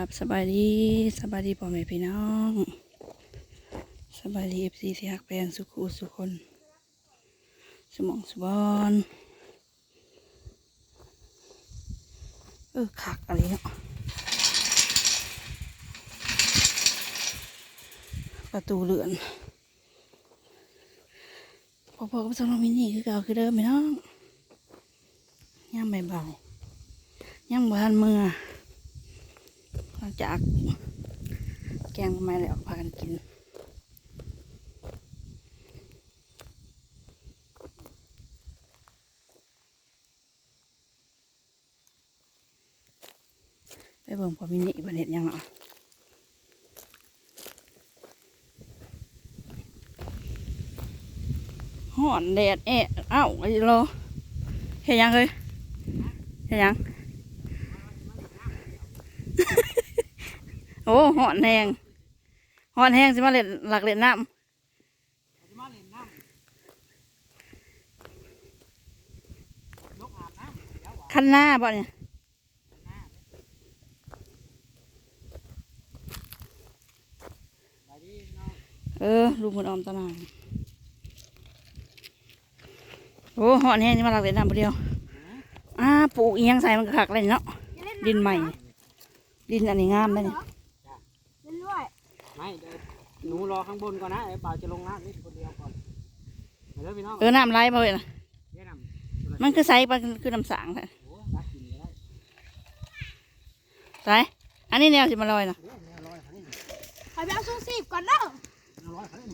ับสบายดีสบายดีพ่อแม่พี่น้องสบายดีเอฟซีที่ฮักแพงสุขุสุคน สมองสบอนเออคักอะไรเนาะประตูเรือนพอๆกับสำหรับมินี่คือเก่าคือเดิมพี่น้องย่างใบ่ายๆย่างบานเมื่อ จาก แกงมาแล้วพากันกินไปเบิ่งพอมินิบันเห็ดยังเนาะห่อนแดดแอะเอ้าไอ้โลเห็ดหยังเลยเห็ดหยัง โอ้หอนแหงหอนแหงสิมาเล่นหลักเล่นน้ำคันหน้าบ่เนี่ยเออลูกมันออมตะนางโอ้หอนแหงสิมาหลักเล่นน้ำเดียวอ่าปลูกเอียงใส่มันก็คักเลยเนาะดินใหม่ ดินอันนี้งามเลยเนี่ย เล่นด้วย ไม่เดี๋ยว หนูรอข้างบนก่อนนะไอ้เปล่าจะลงน้ำนี่คนเดียวก่อนเดี๋ยวพี่น้องเออน้ำไหลบ่เลยนะเดี๋ยวนำมันคือใสมันคือน้ำสางค่ะโอ้ตักกินก็ได้ใสอันนี้แนวสิมาลอยนะเดี๋ยวแนวร้อยเขานี่ขอไปเอาซูซีบก่อนเนาะแนวร้อยเขานี่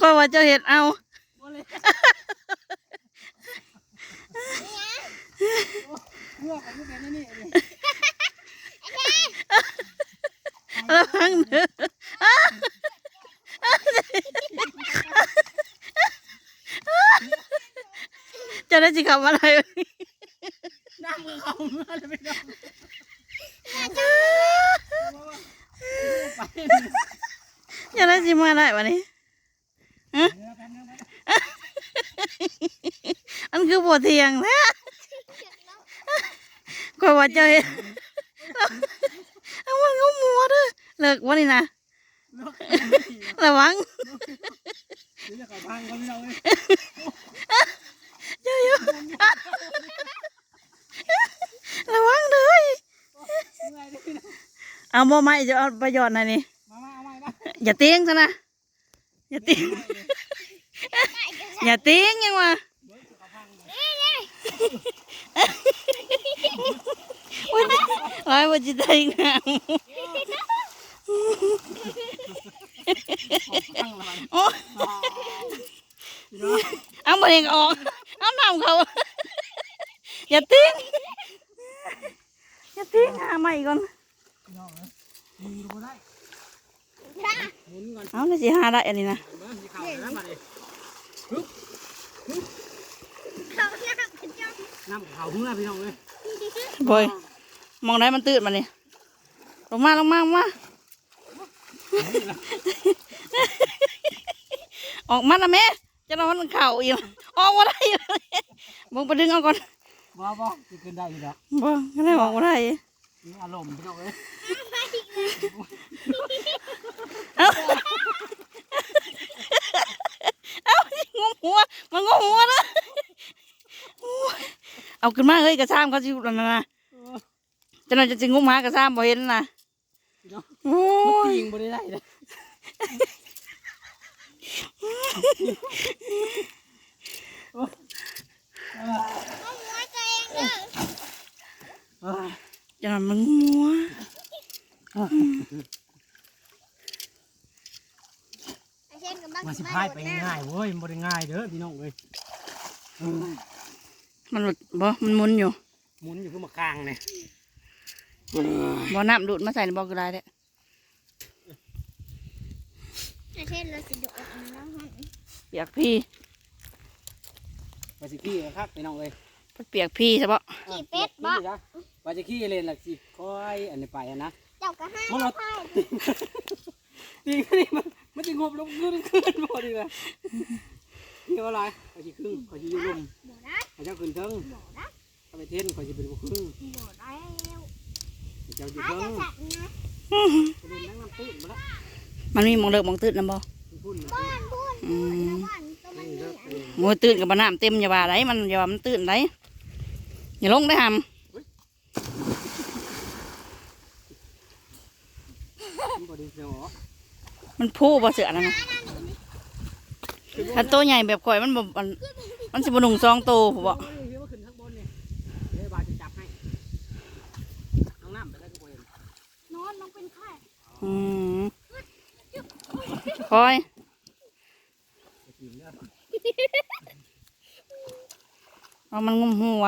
ก็ว่าเจะเห็ดเอา เมื่อเขาเป็นนี่นี่ ระวังเด้อเจะได้สิขับอะไรวะนี่น้ำมือเขาเมื่อเลยพี่น้องไปเจะได้สิมาได้วะนี่เดี๋ยวแป๊บนึงแป๊บนึงมันคือบัวเทียงแท้ ก็ว่าเจะเห็ดเอามันงุ้มมัวเด้อเลิกวะนี่นะ เลิก ระวัง เดี๋ยวจะเขาพังเขาพี่น้องเลย เจ้าอยู่ระวังเลย เมื่อยเลยพี่น้อง เอาบ่ไม้จะเอาประโยชน์หน่อยนี่ มามาเอาใหม่มา อย่าติ้งซะนะอย่าติ้งอย่าติ้งยังวะวันร้อยวันจิตใจงาม พังละมัน โอ้ พี่น้อง เอาบ่เองออกเอาน้ำเขาอย่าติ้งอย่าติ้งหาใหม่ก่อน พี่น้องเอ้ยยิงดูบ่ได้หมุนก่อน เอาได้สิหาได้อันนี้นะ เบิ่งสิเข่าเลยนะมาดิเขาหน้าเป็นเจ้าน้ำเข่าเบอยมองได้มันตื่นมาเนี่ยลงมาลงมาลงมา ออกมาละแม่จะนอนเข่าอีกออกมาได้มึงไปดึงเอาก่อนบ่บ่จะขึ้นได้อยู่ดอกบ่ก็ได้ออกมาได้นี่อารมณ์พี่น้องเอ้ยเอางมหัวมันงมหัวนะ เอาขึ้นมาเฮ้ยกระซ้ำเขาสิแล้วนะนะจะน่าจะจิงุมหากระซ้ำบ่เห็นนะพี่น้องโอ้มันยยิงบ่ได้ได้เลยเอาหัวตัวเองเด้อเอ้ยจะน่ามันงัวไอ้เช่นกับบ้านมาสิพายไปง่ายๆเว้ยมันบ่ได้ง่ายเด้อพี่น้องเอ้ยเออ มันหลุดบ่มันหมุนอยู่หมุนอยู่คือมะกางเนี่ยบ่น้ำดูดมาใส่ในบ่อกระไดเด้ไอ้เช่นเราสิดูดอันนั้นให้เปียกพี่มาสิขี้ครับพี่น้องเอ้ยเปียกพี่ใช่ปะขี่เป็ดบ่จ้ะว่าจะขี้เล่นล่ะสิค่อยอันนี้ไปอะนะเจ้าก็ให้มันเอาให้ตีนี่มันมันสิงบลงขึ้นขึ้นบ่ดีเลยเที่ยวอะไรขอสิครึ่งขอสิอยู่ลุ่มบ่ได้ ขอเจ้าขึ้นเทิงบ่ได้ขอไปเท่นขอสิเป็นบ่ครึ่งบ่ได้แล้วขอเจ้าอยู่หาเทิจะงสัตว์นะไปเล่นนั่งน้ำตื้นมาละมันมีหมองเลิกหมองตื่นนะบ่พุ่นนะบ้านพูนพูนนะบ้านตัวมันนี่นี่เลิกอัไปนเลยโมตื่นกับน้ำเต็มอย่าว่าไรมันอย่าว่ามันตื่นไรอย่าลงได้หมันบ่ได้เสียวำมันพูบ่เสือนะนะถ้าตัวใหญ่แบบข่อยมันบ่มัน มันสิบ่นุ่งซองโตผมบอกโอ้ยเดี๋ยวมาขึ้นข้างบนนี่เดี๋ยวบาจะจับให้น้องน้ำไปได้ก็บ่เห็นนอนน้องเป็นไข้อืมคอยจะกินเด้อเอามันงุมหัว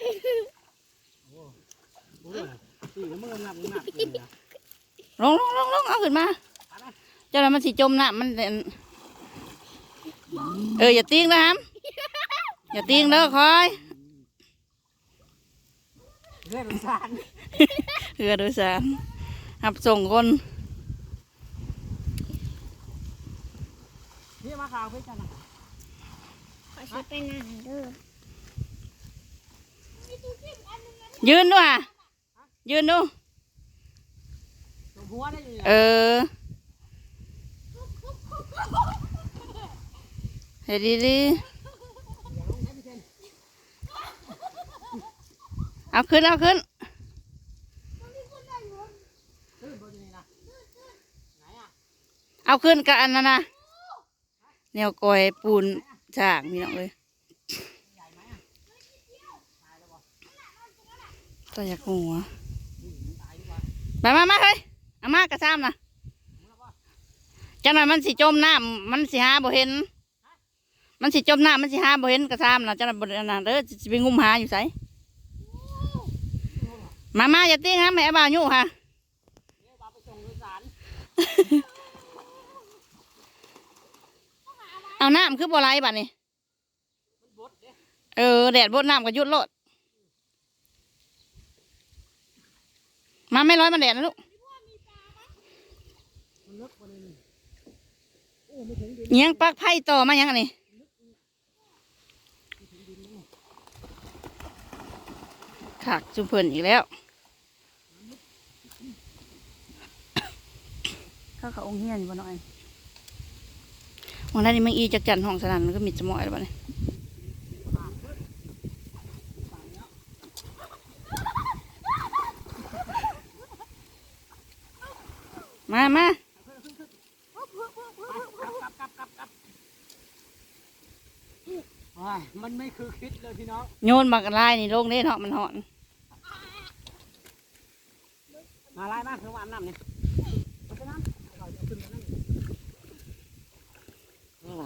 โอ้โหสี่แล้วมึงนับมึงนับกินนะลงลงลงลงเอาขึ้นมาไปไปเจ้าแล้วมันสิจมน้ำมัน เด่นเอออย่าติ้งนะฮัมอย่าติ้งเด้อคอยเรื่องสารเรือโดยสารหับส่งคนนี่มาข่าวเพื่อนกันนะขอชิไปนั่งเด้อยืนด้วยค่ะยืนดูตรงหัวได้ยังไงเออ เฮ้ยดีดีเอาขึ้น เอาขึ้นเอาขึ้นกับอันนั้นนะแนวกอยปูนฉากมีน้องเลยก็อยากหัวไปมามาเฮ้ยอามากระซ้ำนะจังหน่อยมันสิจมน้ำมันสิหาบ่เห็น มันสิจมน้ำมันสิหาบ่เห็นกระซ้ำนะจังหน่อยบ่อันนั้นเด้อสิไปงุมหาอยู่ไสมามาอย่าติ้งฮะแม่บ่าวอยู่ค่ะเดี๋ยวบาไปส่งโดยสารเอาน้ำคือบ่ไหลบัดนี้เออแดดบดน้ำก็ยุดโลดมาไม่ร้อยมันแดดนะลูกมันลึกบนนี่โอ้งดินเอียงปลักไผ่ต่อมายังอัน ขากจุเพิ่นอีกแล้ว เข้าเขาองเฮียนอยู่บ่หน่อยวันนั้นนี่มันอีจักจันห้องสนั่นมันก็มีจมอยแล้วบ่เนี่ยมามา มันไม่คือคิดเลยพี่น้องโยนบักลายนี่ลงเด้เนาะมันหอน มาไล่มาคือว่าอาบน้ำนี่เอาไปน้ำเราจะขึ้นมานั่งนี่ไง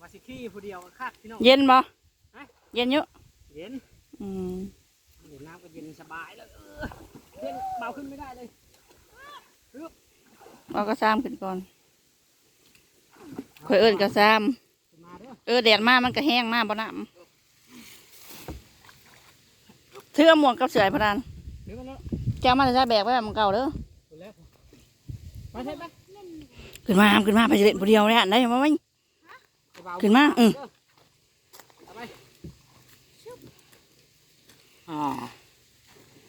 มาสิขี้ผู้เดียวก็คาดพี่น้อง เย็นบ่ฮะเย็นอยู่เย็น อืมเดี๋ยวน้ำก็เย็นสบายแล้วเออเย็นเบาขึ้นไม่ได้เลยเราก็ซ้ำขึ้นก่อนข่อยเอิ้นก็ซ้ขึ้นมาเด้อำ เออแดดมามันก็แห้งมาบ่น้ำเทื่อหมวกกับเสือพะดานเดี๋ยวมาแล้วจะเอามาจะแบกไว้มันเก่าเด้อขึ้นแล้วไปเถอะไปขึ้นมาขึ้นมาไปเล่นผู้เดียวเนี่ยได้มาไหมเบาขึ้นมาอืมเอาไปอ่า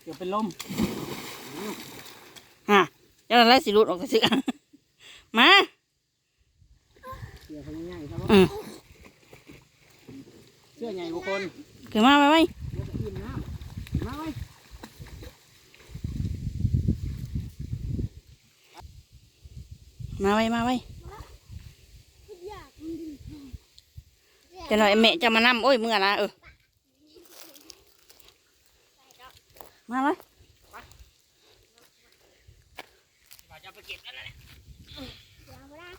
เดี๋ยวเป็นลมฮะเจ้าอะไรสิรุดออกจากเสือมาเสื้อเขาง่ายๆครับอืมเสื้อใหญ่กว่าคนขึ้นมาไปไหมเดี๋ยวจะอิ่มน้ำมาไว้มาไว้มาไว้อยากมันดีจะหน่อยแม่จะมานั่โอ้ยเมื่อนะเออมาไว้ ว่าจะไปเก็บนั่นแหละ เดี๋ยวเวลา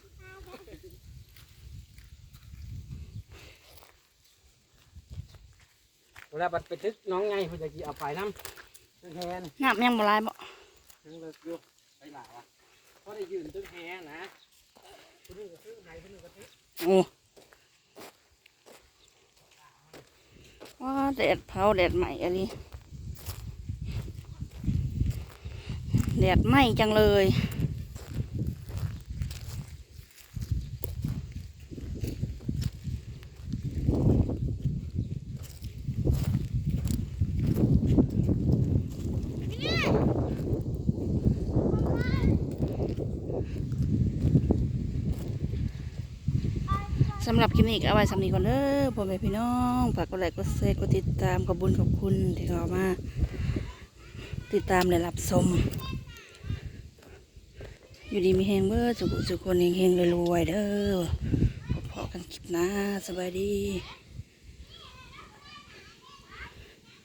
เวลาบัดไปทึกน้องไงเขาจะกี่เอาไปน้ำตึ้งแฮนน้ำยังบ่ลายบ่ยังเลิกอยู่ไปหลาวะเพราะได้ยืนตึ้งแฮนะคนนึงก็ซื้อไหนคนนึงก็ซื้อโอ้ว้าแดดเผาแดดใหม่อันนี้แดดไหม้จังเลยำหรับคลิปนี้ก็เอาไว้สำนีก่อนเด้อพ่อแม่พี่น้องฝากกดไลค์กดแชร์กดติดตามขอบคุญขอบคุณที่เข้ามา ติดตามและรับชมอยู่ดีมีแฮงเบอร์สุขสุขคนเฮงเฮงรวยๆเด้อพอๆกันคลิปหน้าสบายดี